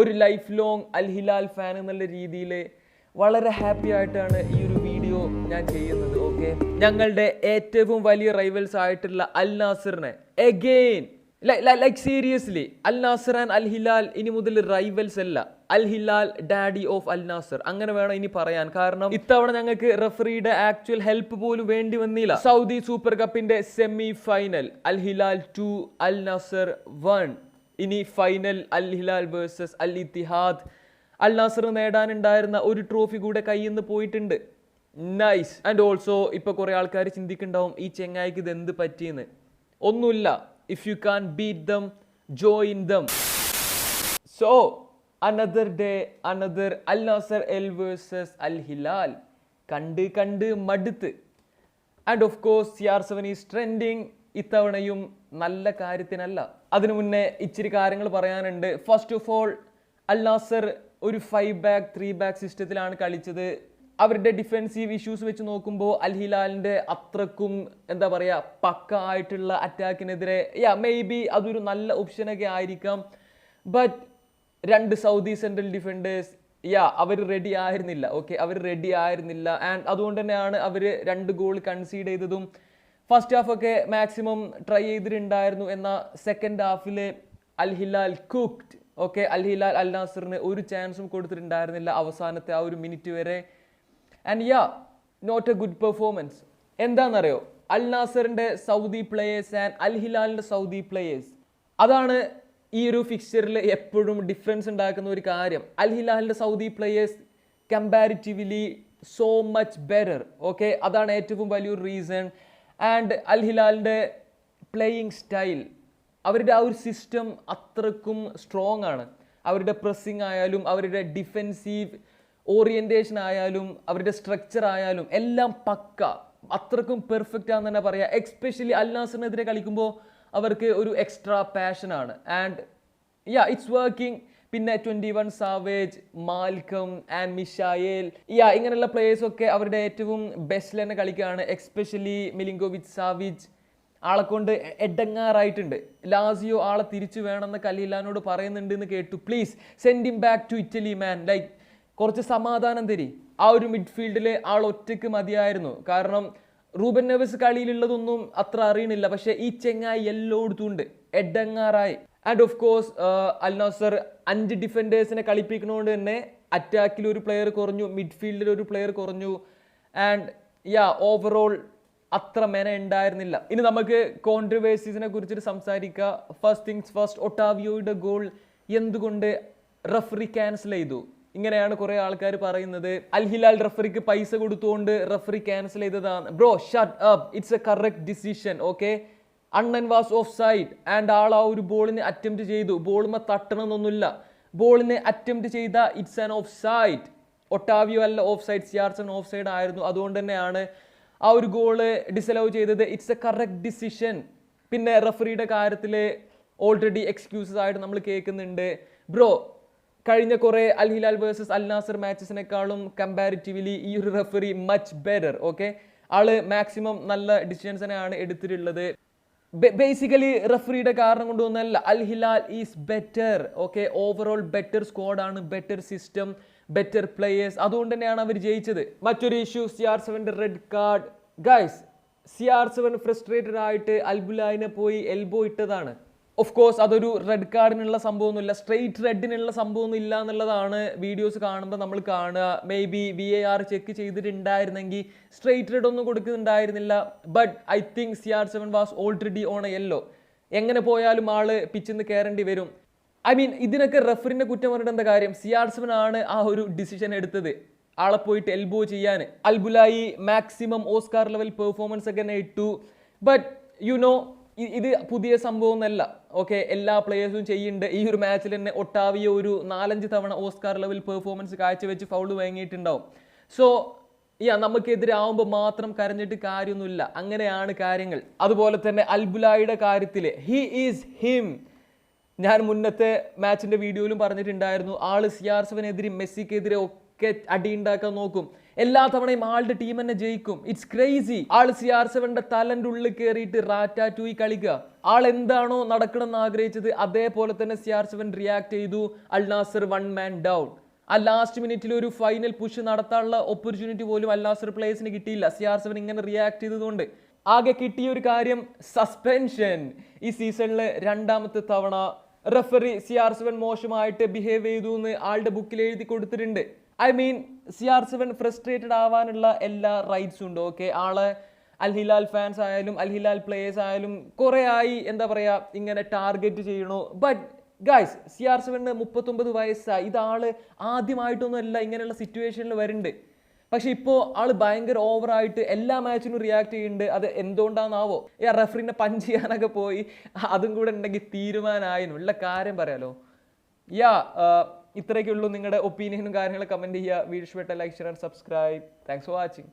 ഒരു life long Al Hilal fan എന്നുള്ള രീതിയിൽ വളരെ ഹാപ്പി ആയിട്ടാണ് ഈ ഒരു വീഡിയോ ഞാൻ ചെയ്യുന്നത് ഓക്കെ ഞങ്ങളുടെ ഏറ്റവും വലിയ റൈവൽസ് ആയിട്ടുള്ള Al നാസറിനെ. Again like seriously Al Nassr and Al Hilal ഇനി മുതൽ റൈവൽസ് അല്ല. Al Hilal daddy of Al Nassr. അങ്ങനെ വേണം ഇനി പറയാൻ. കാരണം ഇത്തവണ ഞങ്ങൾക്ക് റഫറിയുടെ ആക്ച്വൽ ഹെൽപ്പ് പോലും വേണ്ടി വന്നില്ല. സൗദി സൂപ്പർ കപ്പിന്റെ semi final Al Hilal two Al Nassr one ഇനി final Al Hilal versus Al Ittihad. Al Nassr നേടാനുണ്ടായിരുന്ന ഒരു ട്രോഫി കൂടെ കയ്യിൽ നിന്ന് പോയിട്ടുണ്ട്. നൈസ് ആൻഡ് ഓൾസോ ഇപ്പൊ കുറെ ആൾക്കാർ ചിന്തിക്കുന്നുണ്ടാവും ഈ ചെങ്ങായിക്ക് ഇത് എന്ത് പറ്റിയെന്ന്. ഒന്നുമില്ല. If you can beat them join them so another day another Al Nassr L versus Al Hilal. കണ്ട് കണ്ട് മടുത്ത്. And of course C R seven is trending ഇത്തവണയും നല്ല കാര്യത്തിനല്ല. അതിനു മുന്നേ ഇച്ചിരി കാര്യങ്ങൾ പറയാനുണ്ട്. ഫസ്റ്റ് ഓഫ് ഓൾ അൽ ഒരു ഫൈവ് ബാക്ക് ത്രീ ബാക്ക് സിസ്റ്റത്തിലാണ് കളിച്ചത്. അവരുടെ ഡിഫെൻസീവ് ഇഷ്യൂസ് വെച്ച് നോക്കുമ്പോൾ അൽ ഹിലാലിന്റെ അത്രക്കും എന്താ പറയുക പക്ക ആയിട്ടുള്ള അറ്റാക്കിനെതിരെ യാ മേ ബി അതൊരു നല്ല ഓപ്ഷനൊക്കെ ആയിരിക്കാം. ബട്ട് രണ്ട് സൗദി സെൻട്രൽ ഡിഫൻഡേഴ്സ് യാ അവർ റെഡി ആയിരുന്നില്ല. ഓക്കെ അവർ റെഡി ആയിരുന്നില്ല. ആൻഡ് അതുകൊണ്ട് തന്നെയാണ് അവർ രണ്ട് ഗോൾ കൺസീഡ് ചെയ്തതും. ഫസ്റ്റ് ഹാഫ് ഒക്കെ മാക്സിമം ട്രൈ ചെയ്തിട്ടുണ്ടായിരുന്നു എന്ന സെക്കൻഡ് ഹാഫിൽ Al Hilal cooked cooked okay Al Hilal Al നാസറിന് ഒരു ചാൻസും കൊടുത്തിട്ടുണ്ടായിരുന്നില്ല അവസാനത്തെ ആ ഒരു മിനിറ്റ് വരെ. And yeah not a good performance എന്താണെന്നറിയോ അൽ നാസറിന്റെ സൗദി പ്ലേയേഴ്സ് ആൻഡ് അൽഹിലാലിന്റെ സൗദി പ്ലേയേഴ്സ് അതാണ് ഈ ഒരു ഫിക്സ്ചറിൽ എപ്പോഴും ഡിഫറൻസ് ഉണ്ടാക്കുന്ന ഒരു കാര്യം. അൽഹിലാലിന്റെ Saudi players comparatively so much better okay അതാണ് ഏറ്റവും വലിയൊരു റീസൺ ആൻഡ് അൽ ഹിലാലിന്റെ പ്ലേയിങ് സ്റ്റൈൽ അവരുടെ ആ ഒരു സിസ്റ്റം അത്രക്കും സ്ട്രോങ് ആണ്. അവരുടെ പ്രസ്സിങ് ആയാലും അവരുടെ ഡിഫെൻസീവ് ഓറിയന്റേഷൻ ആയാലും അവരുടെ സ്ട്രക്ചർ ആയാലും എല്ലാം പക്ക. അത്രക്കും പെർഫെക്റ്റ് ആണെന്ന് തന്നെ പറയാം. എക്സ്പെഷ്യലി അൽ നാസറിനെതിരെ കളിക്കുമ്പോൾ അവർക്ക് ഒരു എക്സ്ട്രാ പാഷനാണ് ആൻഡ് യാ ഇറ്റ്സ് വർക്കിംഗ് പിന്നെ twenty one Savic Malcom and Michael. Yeah ഇങ്ങനെയുള്ള പ്ലേയേഴ്സ് ഒക്കെ അവരുടെ ഏറ്റവും ബെസ്റ്റിൽ തന്നെ കളിക്കുകയാണ്. Especially Milinkovic Savic. ആളെ കൊണ്ട് എഡങ്ങാറായിട്ടുണ്ട് ലാസിയോ ആളെ തിരിച്ചു വേണമെന്ന് കലീലാനോട് പറയുന്നുണ്ട് എന്ന് കേട്ടു. Please send him back to Italy man like കുറച്ച് സമാധാനം തരി. ആ ഒരു മിഡ്ഫീൽഡിൽ ആൾ ഒറ്റയ്ക്ക് മതിയായിരുന്നു. കാരണം റൂബൻ നെവസ് കളിയിലുള്ളതൊന്നും അത്ര അറിയണില്ല. പക്ഷേ ഈ ചെങ്ങായി എല്ലായിടത്തും ഉണ്ട്. എഡങ്ങാറായി and of course Al Nassr അഞ്ച് ഡിഫൻഡേഴ്സിനെ കളിപ്പിക്കുന്നതുകൊണ്ട് തന്നെ അറ്റാക്കിൽ ഒരു പ്ലെയർ കുറഞ്ഞു മിഡ്ഫീൽഡിൽ ഒരു പ്ലെയർ കുറഞ്ഞു. ആൻഡ് യാ ഓവറോൾ അത്ര മെന ഉണ്ടായിരുന്നില്ല. ഇനി നമുക്ക് കോൺട്രവേഴ്സീസിനെ കുറിച്ചിട്ട് സംസാരിക്കുക ഫസ്റ്റ് തിങ്സ് ഫസ്റ്റ് ഒട്ടാവിയോയുടെ ഗോൾ എന്തുകൊണ്ട് റഫറി ക്യാൻസൽ ചെയ്തു? ഇങ്ങനെയാണ് കുറെ ആൾക്കാർ പറയുന്നത്. അൽ ഹിലാൽ റഫറിക്ക് പൈസ കൊടുത്തുകൊണ്ട് റഫറി ക്യാൻസൽ ചെയ്തതാണ്. Bro shut up it's a correct decision okay Annan was offside and ആൾ ആ ഒരു ബോളിനെ അറ്റംപ്റ്റ് ചെയ്തു. ബോളുമ തട്ടണമെന്നൊന്നുമില്ല. ബോളിനെ അറ്റംപ്റ്റ് ചെയ്ത it's an offside Otavio അല്ല ഓഫ് സൈഡ് സിയാർസൺ ഓഫ് സൈഡ് ആയിരുന്നു. അതുകൊണ്ട് തന്നെയാണ് ആ ഒരു ഗോൾ ഡിസലവ് ചെയ്തത്. ഇറ്റ്സ് എ കറക്റ്റ് ഡിസിഷൻ പിന്നെ റഫറിയുടെ കാര്യത്തിൽ ഓൾറെഡി എക്സ്ക്യൂസസ് ആയിട്ട് നമ്മൾ കേൾക്കുന്നുണ്ട്. ബ്രോ കഴിഞ്ഞ കുറേ Al Hilal versus Al Nassr മാച്ചസിനേക്കാളും comparatively ഈ ഒരു റെഫറി മച്ച് ബെറ്റർ ഓക്കെ ആൾ മാക്സിമം നല്ല ഡിസിഷൻസ് എടുത്തിട്ടുള്ളത്. ബേസിക്കലി റഫറിയുടെ കാരണം കൊണ്ടൊന്നല്ല Al Hilal is better okay overall better സ്ക്വാഡാണ് better system better players അതുകൊണ്ട് തന്നെയാണ് അവർ ജയിച്ചത്. മറ്റൊരു issue C R സെവന്റെ red card guys C R seven frustrated ആയിട്ട് അൽബുലായിനെ പോയി എൽബോ ഇട്ടതാണ്. ഓഫ് കോഴ്സ് അതൊരു റെഡ് കാർഡിനുള്ള സംഭവമൊന്നുമില്ല. സ്ട്രെയിറ്റ് റെഡിനുള്ള സംഭവമൊന്നും ഇല്ല എന്നുള്ളതാണ് വീഡിയോസ് കാണുമ്പോൾ നമ്മൾ കാണുക. Maybe V A R check ചെയ്തിട്ടുണ്ടായിരുന്നെങ്കിൽ straight red ഒന്നും കൊടുക്കുന്നുണ്ടായിരുന്നില്ല. But I think C R seven was already on a yellow എങ്ങനെ പോയാലും ആൾ പിച്ചിൽ നിന്ന് കയറേണ്ടി വരും. ഐ മീൻ ഇതിനൊക്കെ റെഫറിന്റെ കുറ്റം പറഞ്ഞിട്ട് എന്താ കാര്യം? സി ആർ സെവൻ ആണ് ആ ഒരു ഡിസിഷൻ എടുത്തത്. ആളെ പോയിട്ട് എൽബോ ചെയ്യാൻ. Albulayhi maximum Oscar level performance ഒക്കെ തന്നെ ഇട്ടു ബട്ട് യു നോ ഇത് പുതിയ സംഭവമൊന്നല്ല ഓക്കെ എല്ലാ പ്ലേയേഴ്സും ചെയ്യുന്നുണ്ട്. ഈ ഒരു മാച്ചിൽ തന്നെ ഒട്ടാവിയ ഒരു നാലഞ്ച് തവണ ഓസ്കാർ ലെവൽ പെർഫോമൻസ് കാഴ്ചവെച്ച് ഫൗൾ വാങ്ങിയിട്ടുണ്ടാവും സോ യാ നമുക്കെതിരെ ആവുമ്പോൾ മാത്രം കരഞ്ഞിട്ട് കാര്യമൊന്നുമില്ല. അങ്ങനെയാണ് കാര്യങ്ങൾ. അതുപോലെ തന്നെ അൽബുലായിയുടെ കാര്യത്തിൽ ഹി ഈസ് ഹിം ഞാൻ മുന്നത്തെ മാച്ചിന്റെ വീഡിയോയിലും പറഞ്ഞിട്ടുണ്ടായിരുന്നു. ആൾ സി സെവനെതിരെ മെസ്സിക്കെതിരെ ഒക്കെ അടിയുണ്ടാക്കാൻ നോക്കും. എല്ലാ തവണയും ആളുടെ ടീം തന്നെ ജയിക്കും. ഇറ്റ്സ് ക്രേസി ആൾ സി ആർ സെവന്റെ തലന്റെ ഉള്ളിൽ കയറിയിട്ട് റാറ്റാ ടൂയി കളിക്കുക. ആൾ എന്താണോ നടക്കണമെന്ന് ആഗ്രഹിച്ചത് അതേപോലെ തന്നെ സി ആർ സെവൻ റിയാക്ട് ചെയ്തു. Al Nassr one man down ആ ലാസ്റ്റ് മിനിറ്റിൽ ഒരു ഫൈനൽ പുഷ് നടത്താനുള്ള ഓപ്പർച്യൂണിറ്റി പോലും അൽ നാസർ പ്ലേയേഴ്സിന് കിട്ടിയില്ല. സി ആർ സെവൻ ഇങ്ങനെ റിയാക്ട് ചെയ്തതുകൊണ്ട്. ആകെ കിട്ടിയ ഒരു കാര്യം സസ്പെൻഷൻ ഈ സീസണിലെ രണ്ടാമത്തെ തവണ റെഫറി സി ആർ സെവൻ മോശമായിട്ട് ബിഹേവ് ചെയ്തു എന്ന് ആളുടെ ബുക്കിൽ എഴുതി കൊടുത്തിട്ടുണ്ട്. I mean C R seven frustrated ആവാനുള്ള എല്ലാ റൈറ്റ്സും ഉണ്ട്. ഓക്കെ ആളെ അൽ ഹിലാൽ ഫാൻസ് ആയാലും അൽ ഹിലാൽ പ്ലേയേഴ്സ് ആയാലും കുറേ ആയി എന്താ പറയുക ഇങ്ങനെ ടാർഗറ്റ് ചെയ്യണോ ബട്ട് ഗായ്സ് സി ആർ സെവന് മുപ്പത്തൊമ്പത് വയസ്സായി. ഇതാൾ ആദ്യമായിട്ടൊന്നും അല്ല ഇങ്ങനെയുള്ള സിറ്റുവേഷനിൽ വരുന്നുണ്ട്. പക്ഷെ ഇപ്പോൾ ആൾ ഭയങ്കര ഓവറായിട്ട് എല്ലാ മാച്ചിനും റിയാക്ട് ചെയ്യുന്നുണ്ട്. അത് എന്തുകൊണ്ടാണെന്നാവോ ഈ റെഫറിനെ പഞ്ച് ചെയ്യാനൊക്കെ പോയി. അതും കൂടെ ഉണ്ടെങ്കിൽ തീരുമാനമായിരുന്നു ഉള്ള കാര്യം പറയാലോ. യാ ഇത്രയൊക്കെ ഉള്ളൂ നിങ്ങളുടെ ഒപ്പീനിയനും കാര്യങ്ങളും കമന്റ് ചെയ്യുക. വീഡിയോ ഇഷ്ടപ്പെട്ട like share subscribe thanks for watching